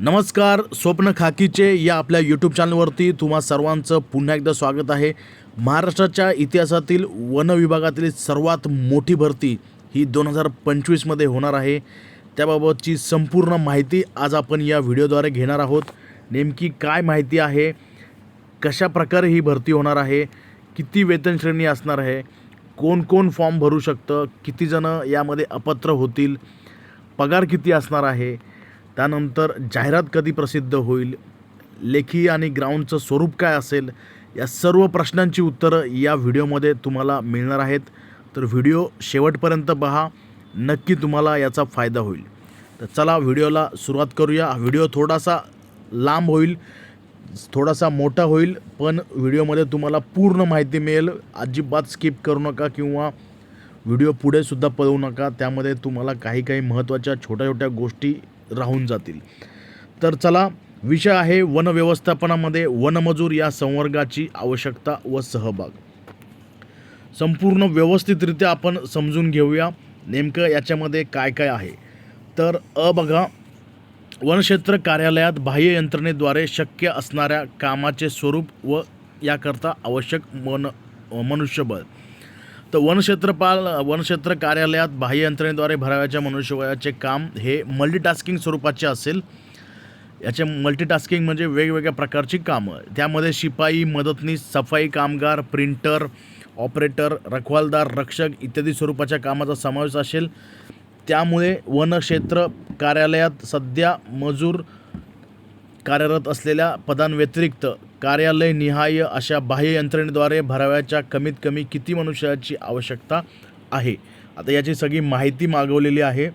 नमस्कार स्वप्न खाकीचे या आपल्या यूट्यूब चॅनलवरती तुम्हा सर्वांचं पुन्हा एकदा स्वागत आहे. महाराष्ट्राच्या इतिहासातील वन विभागातील सर्वात मोठी भरती ही दोन हजार पंचवीसमध्ये होणार आहे. त्याबाबतची संपूर्ण माहिती आज आपण या व्हिडिओद्वारे घेणार आहोत. नेमकी काय माहिती आहे? कशा प्रकारे ही भरती होणार आहे? किती वेतन श्रेणी असणार आहे? कोण कोण फॉर्म भरू शकतं? कितीजणं यामध्ये अपत्र होतील? पगार किती असणार आहे? त्यानंतर जाहिरात कधी प्रसिद्ध होईल लेखी आणि ग्राउंडचं स्वरूप काय असेल या सर्व प्रश्नांची उत्तरं या व्हिडिओमध्ये तुम्हाला मिळणार आहेत. तर व्हिडिओ शेवटपर्यंत पहा नक्की तुम्हाला याचा फायदा होईल. तर चला व्हिडिओला सुरुवात करूया. व्हिडिओ थोडासा लांब होईल थोडासा मोठा होईल पण व्हिडिओमध्ये तुम्हाला पूर्ण माहिती मिळेल. अजिबात स्किप करू नका किंवा व्हिडिओ पुढेसुद्धा पळवू नका. त्यामध्ये तुम्हाला काही काही महत्त्वाच्या छोट्या छोट्या गोष्टी राहून जातील. तर चला विषय आहे वन व्यवस्थापनामध्ये वनमजूर या संवर्गाची आवश्यकता व सहभाग. संपूर्ण व्यवस्थितरित्या आपण समजून घेऊया नेमकं याच्यामध्ये काय काय आहे. तर अ बघा वनक्षेत्र कार्यालयात बाह्य यंत्रणेद्वारे शक्य असणाऱ्या कामाचे स्वरूप व याकरता आवश्यक मन मनुष्यबळ. तर वनक्षेत्रपाल वनक्षेत्र कार्यालयात बाह्य यंत्रणेद्वारे भराव्याच्या मनुष्यबळाचे काम हे मल्टीटास्किंग स्वरूपाचे असेल. याचे मल्टीटास्किंग म्हणजे वेगवेगळ्या प्रकारची कामं. त्यामध्ये शिपाई मदतनीस सफाई कामगार प्रिंटर ऑपरेटर रखवालदार रक्षक इत्यादी स्वरूपाच्या कामाचा समावेश असेल. त्यामुळे वनक्षेत्र कार्यालयात सध्या मजूर कार्यरत असलेल्या पदांव्यतिरिक्त कार्यालय निहाय अशा बाह्य यंत्रणेद्वारे भराव्याच्या कमीत कमी किती मनुष्याची आवश्यकता आहे? आता याची सगळी माहिती मागवलेली आहे.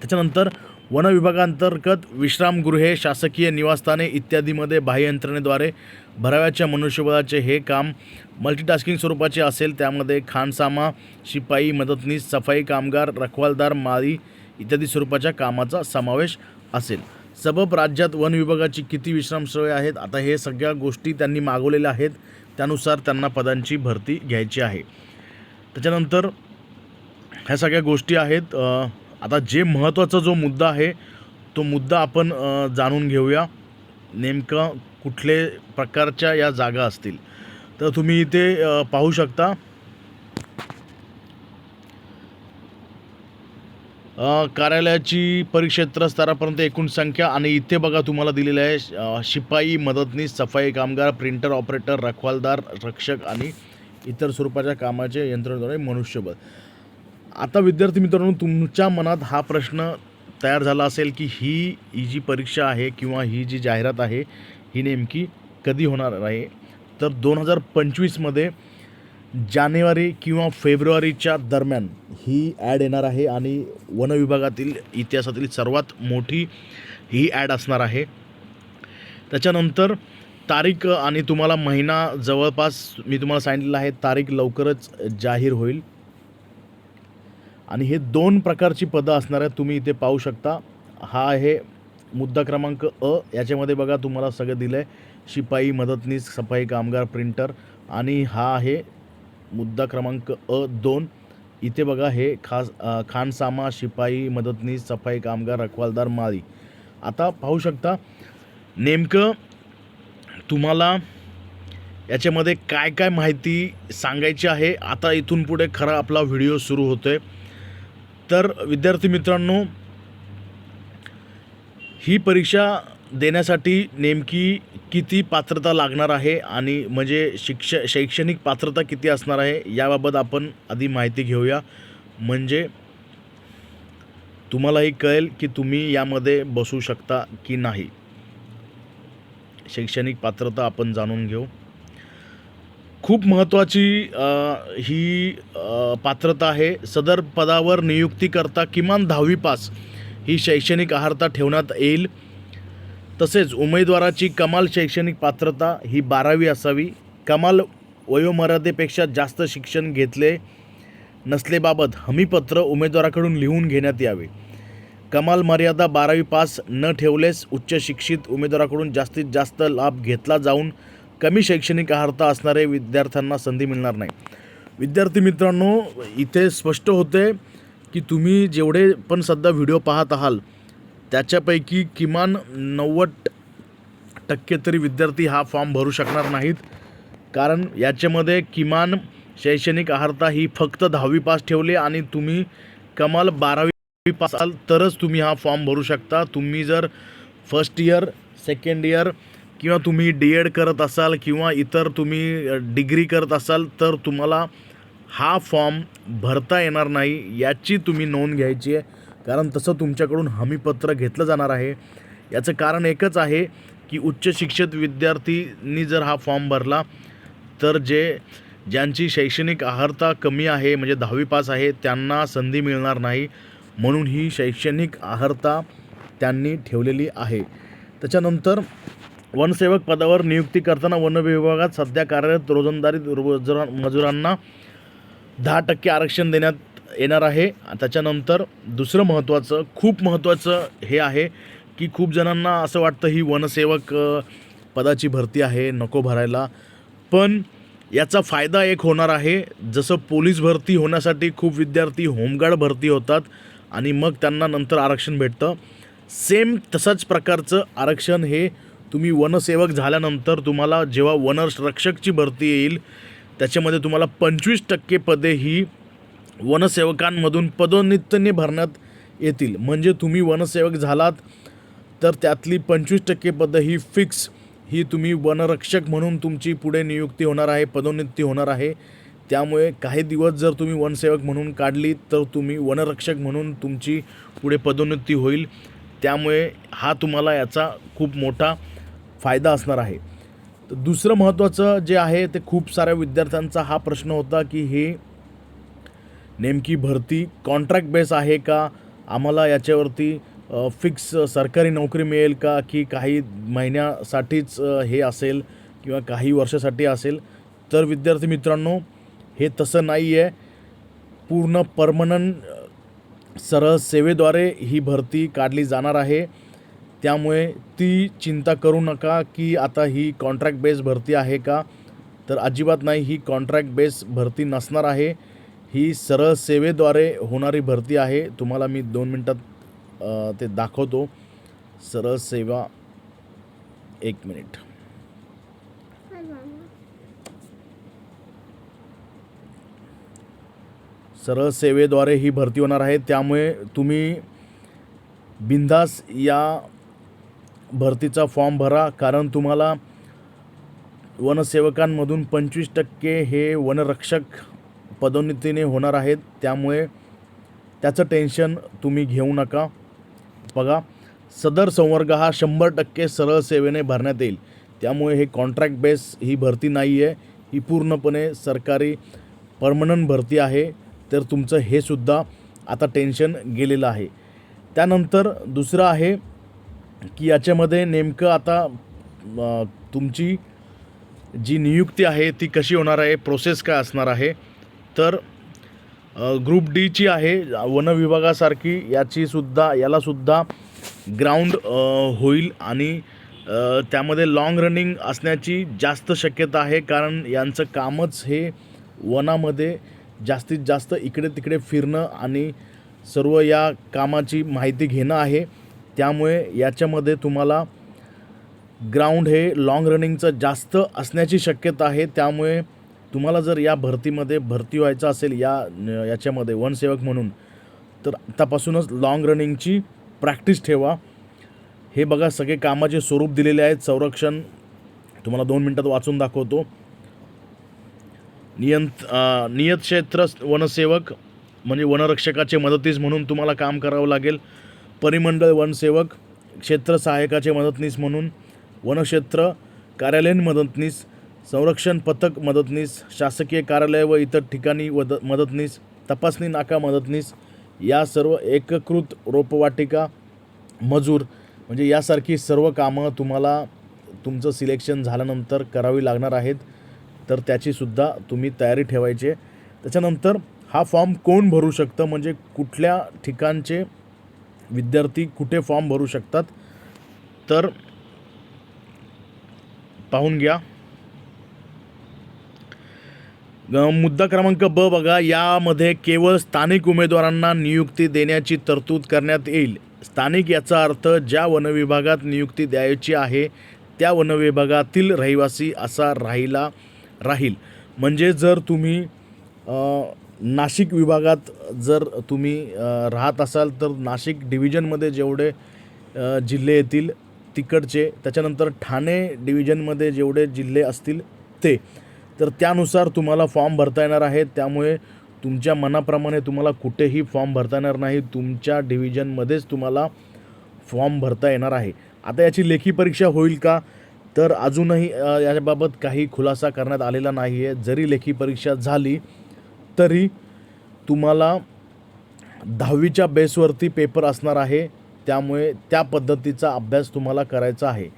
त्याच्यानंतर वन विभागांतर्गत विश्रामगृहे शासकीय निवासस्थाने इत्यादीमध्ये बाह्य यंत्रणेद्वारे भराव्याच्या मनुष्यबळाचे हे काम मल्टीटास्किंग स्वरूपाचे असेल त्यामध्ये खानसामा शिपाई मदतनीस सफाई कामगार रखवालदार माळी इत्यादी स्वरूपाच्या कामाचा समावेश असेल. सबब राज्यात वन विभागाची किती विश्रामस्थळे आहेत? आता हे सगळ्या गोष्टी त्यांनी मागवलेल्या आहेत. त्यानुसार त्यांना पदांची भरती घ्यायची आहे. त्याच्यानंतर ह्या सगळ्या गोष्टी आहेत. आता जे महत्त्वाचा जो मुद्दा आहे तो मुद्दा आपण जाणून घेऊया. नेमकं कुठले प्रकारच्या या जागा असतील. तर तुम्ही इथे पाहू शकता. कार्यालयाची परिक्षेत्र स्तरापर्यंत एकूण संख्या आणि इथे बघा तुम्हाला दिलेलं आहे शिपाई मदतनीस सफाई कामगार प्रिंटर ऑपरेटर रखवालदार रक्षक आणि इतर स्वरूपाच्या कामाचे यंत्रणेद्वारे मनुष्यबळ. आता विद्यार्थी मित्रांनो तुमच्या मनात हा प्रश्न तयार झाला असेल की ही ही जी परीक्षा आहे किंवा ही जी जाहिरात आहे ही नेमकी कधी होणार आहे? तर दोन हजार पंचवीसमध्ये जानेवारी किंवा फेब्रुवारीच्या दरम्यान ही ॲड येणार आहे आणि वनविभागातील इतिहासातील सर्वात मोठी ही ॲड असणार आहे. त्याच्यानंतर तारीख आणि तुम्हाला महिना जवळपास मी तुम्हाला सांगितलेलं आहे तारीख लवकरच जाहीर होईल. आणि हे दोन प्रकारची पदं असणार आहेत तुम्ही इथे पाहू शकता. हा आहे मुद्दा क्रमांक अ याच्यामध्ये बघा तुम्हाला सगळं दिलं आहे शिपाई मदतनीस सफाई कामगार प्रिंटर आणि हा आहे मुद्दा क्रमांक अ दोन. इथे बघा हे खास खानसामा शिपाई मदतनीस सफाई कामगार रखवालदार माळी. आता पाहू शकता नेमकं तुम्हाला याच्यामध्ये काय काय माहिती सांगायची आहे. आता इथून पुढे खरा आपला व्हिडिओ सुरू होतो आहे तर विद्यार्थी मित्रांनो ही परीक्षा देण्यासाठी नेमकी किती पात्रता लागणार आहे आणि म्हणजे शिक्ष शैक्षणिक पात्रता किती असणार आहे याबाबत आपण आधी माहिती घेऊया. म्हणजे तुम्हालाही कळेल की तुम्ही यामध्ये बसू शकता की नाही. शैक्षणिक पात्रता आपण जाणून घेऊ. खूप महत्त्वाची ही पात्रता आहे. सदर पदावर नियुक्तीकरता किमान दहावी पास ही शैक्षणिक अर्हता ठेवण्यात येईल. तसेच उमेदवाराची कमाल शैक्षणिक पात्रता ही बारावी असावी. कमाल वयोमर्यादेपेक्षा जास्त शिक्षण घेतले नसलेबाबत हमीपत्र उमेदवाराकडून लिहून घेण्यात यावे. कमाल मर्यादा बारावी पास न ठेवलेस उच्च शिक्षित उमेदवाराकडून जास्तीत जास्त लाभ घेतला जाऊन कमी शैक्षणिक अर्हता असणारे विद्यार्थ्यांना संधी मिळणार नाही. विद्यार्थी मित्रांनो इथे स्पष्ट होते की तुम्ही जेवढे पण सध्या व्हिडिओ पाहत आहाल त्याच्यापैकी किमान नव्वद टक्के तरी विद्यार्थी हा फॉर्म भरू शकणार नाहीत. कारण याच्यामध्ये किमान शैक्षणिक अर्हता ही फक्त दहावी पास ठेवली आणि तुम्ही कमाल बारावी पास असाल तरच तुम्ही हा फॉर्म भरू शकता. तुम्ही जर फर्स्ट इयर सेकंड इयर किंवा तुम्ही डी एड करत असाल किंवा इतर तुम्ही डिग्री करत असाल तर तुम्हाला हा फॉर्म भरता येणार नाही याची तुम्ही नोंद घ्यायची आहे. कारण तसं तुमच्याकडून हमीपत्र घेतलं जाणार आहे. याचं कारण एकच आहे की उच्च शिक्षित विद्यार्थींनी जर हा फॉर्म भरला तर जे ज्यांची शैक्षणिक अर्हता कमी आहे म्हणजे दहावी पास आहे त्यांना संधी मिळणार नाही. म्हणून ही शैक्षणिक अर्हता त्यांनी ठेवलेली आहे. त्याच्यानंतर वनसेवक पदावर नियुक्ती करताना वन विभागात सध्या कार्यरत रोजंदारी रोजरा मजुरांना दहा टक्के आरक्षण देण्यात येणार आहे. त्याच्यानंतर दुसरं महत्त्वाचं खूप महत्त्वाचं हे आहे की खूप जणांना असं वाटतं ही वनसेवक पदाची भरती आहे नको भरायला. पण याचा फायदा एक होणार आहे. जसं पोलीस भरती होण्यासाठी खूप विद्यार्थी होमगार्ड भरती होतात आणि मग त्यांना नंतर आरक्षण भेटतं. सेम तसाच प्रकारचं आरक्षण हे तुम्ही वनसेवक झाल्यानंतर तुम्हाला जेव्हा वनरक्षकची भरती येईल त्याच्यामध्ये तुम्हाला पंचवीस टक्के पदे ही वनसेवकांमधून पदोन्नतीने भरण्यात येतील. म्हणजे तुम्ही वनसेवक झालात तर त्यातली पंचवीस टक्के पदं ही फिक्स ही तुम्ही वनरक्षक म्हणून तुमची पुढे नियुक्ती होणार आहे पदोन्नती होणार आहे. त्यामुळे काही दिवस जर तुम्ही वनसेवक म्हणून काढली तर तुम्ही वनरक्षक म्हणून तुमची पुढे पदोन्नती होईल. त्यामुळे हा तुम्हाला याचा खूप मोठा फायदा असणार आहे. तर दुसरं महत्त्वाचं जे आहे ते खूप साऱ्या विद्यार्थ्यांचा हा प्रश्न होता की हे नेमकी भरती कॉन्ट्रॅक्ट बेस आहे का? आम्हाला याच्यावरती फिक्स सरकारी नोकरी मिळेल का? की काही महिन्यासाठीच हे असेल किंवा काही वर्षासाठी असेल? तर विद्यार्थी मित्रांनो हे तसं नाही आहे पूर्ण परमनंट सरळ सेवेद्वारे ही भरती काढली जाणार आहे. त्यामुळे ती चिंता करू नका की आता ही कॉन्ट्रॅक्ट बेस भरती आहे का? तर अजिबात नाही ही कॉन्ट्रॅक्ट बेस भरती नसणार आहे. ही सरळ सेवेद्वारे होणारी भरती आहे. तुम्हाला मी दोन मिनटात ते दाखवतो. सरळ सेवा एक मिनिट. सरळ सेवेद्वारे ही भरती होणार आहे. त्यामुळे तुम्ही बिंदास या भरतीचा फॉर्म भरा. कारण तुम्हाला वनसेवकांमधून पंचवीस टक्के हे वनरक्षक पदोन्नतीने होणार आहेत. त्यामुळे त्याचं टेन्शन तुम्ही घेऊ नका. बघा सदर संवर्ग हा शंभर टक्के सरळ सेवेने भरण्यात येईल. त्यामुळे हे कॉन्ट्रॅक्ट बेस ही भरती नाही आहे ही पूर्णपणे सरकारी परमनंट भरती आहे. तर तुमचं हे सुद्धा आता टेन्शन गेलेलं आहे. त्यानंतर दुसरं आहे की याच्यामध्ये नेमकं आता तुमची जी नियुक्ती आहे ती कशी होणार आहे? प्रोसेस काय असणार आहे? तर ग्रुप डीची आहे. वन विभागासारखी याची सुद्धा यालासुद्धा ग्राउंड होईल आणि त्यामध्ये लाँग रनिंग असण्याची जास्त शक्यता आहे. कारण यांचं कामच हे वनामध्ये जास्तीत जास्त इकडे तिकडे फिरणं आणि सर्व या कामाची माहिती घेणं आहे. त्यामुळे याच्यामध्ये तुम्हाला ग्राउंड हे लाँग रनिंगचं जास्त असण्याची शक्यता आहे. त्यामुळे तुम्हाला जर या भरतीमध्ये भरती व्हायचं असेल या याच्यामध्ये वनसेवक म्हणून तर आतापासूनच लाँग रनिंगची प्रॅक्टिस ठेवा. हे बघा सगळे कामाचे स्वरूप दिलेले आहेत. संरक्षण तुम्हाला दोन मिनटात वाचून दाखवतो. नियंत नियत क्षेत्र वनसेवक म्हणजे वनरक्षकाचे मदतीस म्हणून तुम्हाला काम करावं लागेल. परिमंडळ वनसेवक क्षेत्र सहायकाचे मदतनीस म्हणून वनक्षेत्र कार्यालयीन मदतनीस संरक्षण पथक मदतनीस शासकीय कार्यालय व इतर ठिकाणी वद मदतनीस तपासणी नाका मदतनीस या सर्व एककृत रोपवाटिका मजूर म्हणजे यासारखी सर्व कामं तुम्हाला तुमचं सिलेक्शन झाल्यानंतर करावी लागणार आहेत तर त्याचीसुद्धा तुम्ही तयारी ठेवायची त्याच्यानंतर हा फॉर्म कोण भरू शकतं? म्हणजे कुठल्या ठिकाणचे विद्यार्थी कुठे फॉर्म भरू शकतात? तर पाहून घ्या अ, मुद्दा क्रमांक ब बघा. यामध्ये केवळ स्थानिक उमेदवारांना नियुक्ती देण्याची तरतूद करण्यात येईल. स्थानिक याचा अर्थ ज्या वनविभागात नियुक्ती द्यायची आहे त्या वनविभागातील रहिवासी असा राहिला राहील. म्हणजे जर तुम्ही नाशिक विभागात जर तुम्ही राहत असाल तर नाशिक डिव्हिजनमध्ये जेवढे जिल्हे येतील तिकडचे त्याच्यानंतर ठाणे डिव्हिजनमध्ये जेवढे जिल्हे असतील ते. तर त्यानुसार तुम्हाला फॉर्म भरता येणार आहे त्यामुळे तुमच्या मनाप्रमाणे तुम्हाला कुठेही फॉर्म भरता येणार नाही. तुमच्या डिव्हिजनमध्येच तुम्हाला फॉर्म भरता येणार आहे. आता याची लेखी परीक्षा होईल का? तर अजूनही याबाबत काही खुलासा करण्यात आलेला नाही आहे जरी लेखी परीक्षा झाली तरी तुम्हाला दहावीच्या बेसवरती पेपर असणार आहे. त्यामुळे त्या पद्धतीचा अभ्यास तुम्हाला करायचा आहे.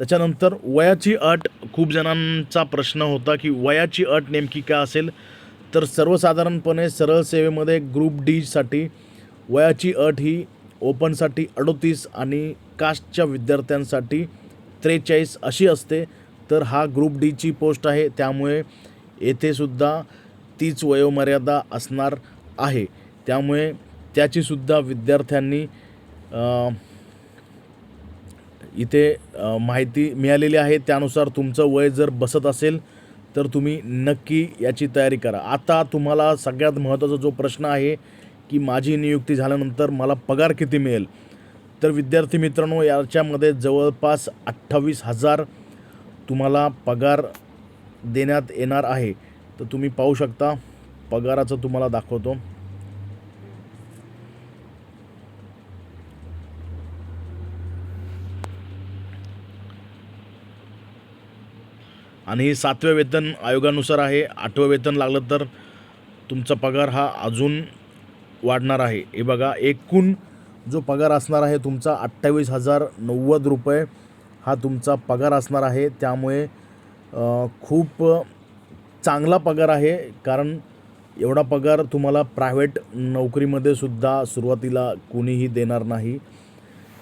त्याच्यानंतर वयाची अट खूप जणांचा प्रश्न होता की वयाची अट नेमकी का असेल? तर सर्वसाधारणपणे सरळ सेवेमध्ये ग्रुप डीसाठी वयाची अट ही ओपनसाठी अडोतीस आणि कास्टच्या विद्यार्थ्यांसाठी त्रेचाळीस अशी असते. तर हा ग्रुप डीची पोस्ट आहे. त्यामुळे येथेसुद्धा तीच वयोमर्यादा असणार आहे. त्यामुळे त्याचीसुद्धा विद्यार्थ्यांनी इथे माहिती मिळालेली आहे. त्यानुसार तुमचं वय जर बसत असेल तर तुम्ही नक्की याची तयारी करा. आता तुम्हाला सगळ्यात महत्त्वाचा जो प्रश्न आहे की माझी नियुक्ती झाल्यानंतर मला पगार किती मिळेल? तर विद्यार्थी मित्रांनो याच्यामध्ये जवळपास अठ्ठावीस हजार तुम्हाला पगार देण्यात येणार आहे. तर तुम्ही पाहू शकता पगाराचं तुम्हाला दाखवतो. आणि सातव्या वेतन आयोगानुसार आहे. आठवं वेतन लागलं तर तुमचा पगार हा अजून वाढणार आहे. हे बघा एकूण जो पगार असणार आहे तुमचा अठ्ठावीस हजार नव्वद रुपये हा तुमचा पगार असणार आहे. त्यामुळे खूप चांगला पगार आहे. कारण एवढा पगार तुम्हाला प्रायव्हेट नोकरीमध्ये सुद्धा सुरुवातीला कोणीही देणार नाही.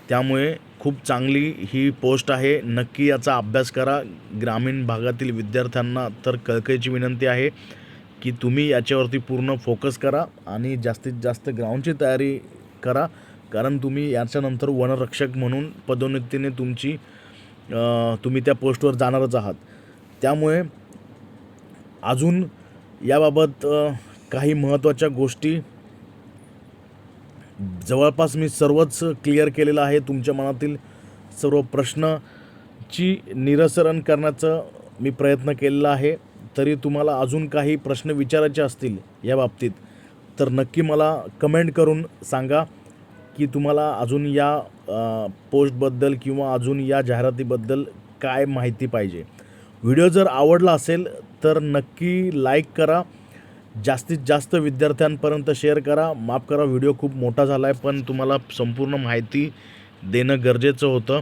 त्यामुळे खूप चांगली ही पोस्ट आहे. नक्की याचा अभ्यास करा. ग्रामीण भागातील विद्यार्थ्यांना तर कळकळीची विनंती आहे की तुम्ही याच्यावरती पूर्ण फोकस करा आणि जास्तीत जास्त ग्राउंडची तयारी करा. कारण तुम्ही याच्यानंतर वनरक्षक म्हणून पदोन्नतीने तुमची तुम्ही त्या पोस्टवर जाणारच आहात. त्यामुळे अजून याबाबत काही महत्त्वाच्या गोष्टी जवळपास मी सर्वच क्लिअर केलेलं आहे तुमच्या मनातील सर्व प्रश्नची निरसरण करण्याचं मी प्रयत्न केलेला आहे. तरी तुम्हाला अजून काही प्रश्न विचारायचे असतील या बाबतीत तर नक्की मला कमेंट करून सांगा की तुम्हाला अजून या पोस्टबद्दल किंवा अजून या जाहिरातीबद्दल काय माहिती पाहिजे. व्हिडिओ जर आवडला असेल तर नक्की लाईक करा. जास्तीत जास्त विद्यार्थ्यांपर्यंत शेअर करा. माफ करा व्हिडिओ खूप मोठा झाला आहे पण तुम्हाला संपूर्ण माहिती देणं गरजेचं होतं.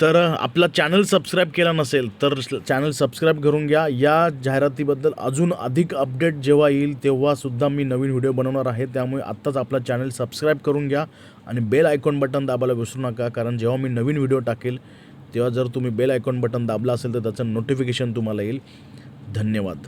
तर आपला चॅनल सबस्क्राईब केला नसेल तर चॅनल सबस्क्राईब करून घ्या. या जाहिरातीबद्दल अजून अधिक अपडेट जेव्हा येईल तेव्हासुद्धा मी नवीन व्हिडिओ बनवणार आहे. त्यामुळे आत्ताच आपला चॅनल सबस्क्राईब करून घ्या आणि बेल आयकॉन बटन दाबायला विसरू नका कारण जेव्हा मी नवीन व्हिडिओ टाकेल तेव्हा जर तुम्ही बेल आयकॉन बटन दाबला असेल तर त्याचं नोटिफिकेशन तुम्हाला येईल. धन्यवाद.